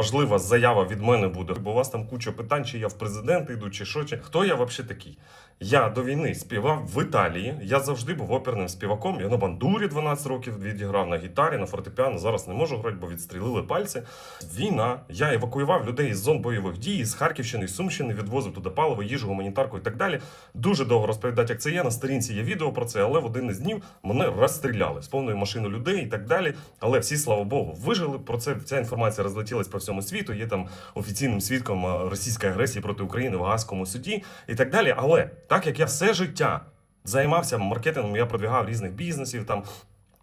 важлива заява від мене буде, бо у вас там куча питань, чи я в президенти йду, чи що, чи хто я взагалі такий. Я до війни співав в Італії. Я завжди був оперним співаком. Я на бандурі 12 років відіграв на гітарі, на фортепіано. Зараз не можу грати, бо відстрілили пальці. Війна. Я евакуював людей із зон бойових дій, з Харківщини, з Сумщини, відвозив туди паливо, їжу, гуманітарку і так далі. Дуже довго розповідати, як це є. На сторінці є відео про це, але в один із днів мене розстріляли з повною машиною людей і так далі. Але всі, слава Богу, вижили. Про це ця інформація розлетілась по всьому світу. Є там офіційним свідком е, російської агресії проти України в Гаазькому суді і так далі. Але так як я все життя займався маркетингом, я продвігав різних бізнесів там.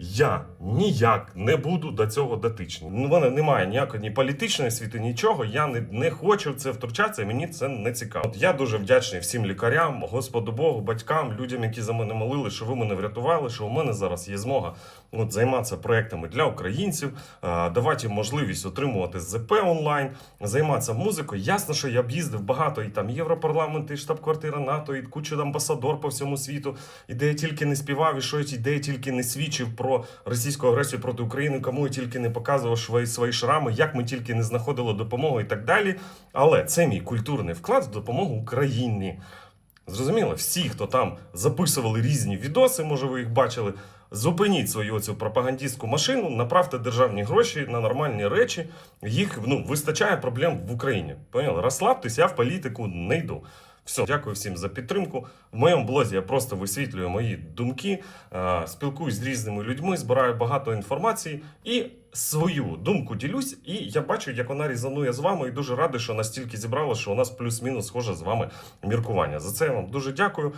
Я ніяк не буду до цього дотичний. У мене немає ніякої ні політичної освіти, нічого. Я не, не хочу в це втручатися, мені це не цікаво. От я дуже вдячний всім лікарям, Господу Богу, батькам, людям, які за мене молили, що ви мене врятували, що у мене зараз є змога от, займатися проектами для українців, давати їм можливість отримувати ЗП онлайн, займатися музикою. Ясно, що я б їздив багато і там Європарламент, і штаб-квартира НАТО, і кучу амбасадор по всьому світу, і де я тільки не співав, і що де я тільки не свідчив про російську агресію проти України, кому я тільки не показував свої, свої шрами, як ми тільки не знаходили допомогу і так далі. Але це мій культурний вклад в допомогу Україні. Зрозуміло, всі, хто там записували різні відоси, може ви їх бачили. Зупиніть свою оцю пропагандистську машину, направте державні гроші на нормальні речі. Їх ну вистачає проблем в Україні. Поняли? Розслабтесь, я в політику не йду. Все, дякую всім за підтримку. В моєму блозі я просто висвітлюю мої думки, е, спілкуюсь з різними людьми, збираю багато інформації і свою думку ділюсь. І я бачу, як вона різанує з вами, і дуже радий, що настільки зібрало, що у нас плюс-мінус схоже з вами міркування. За це я вам дуже дякую.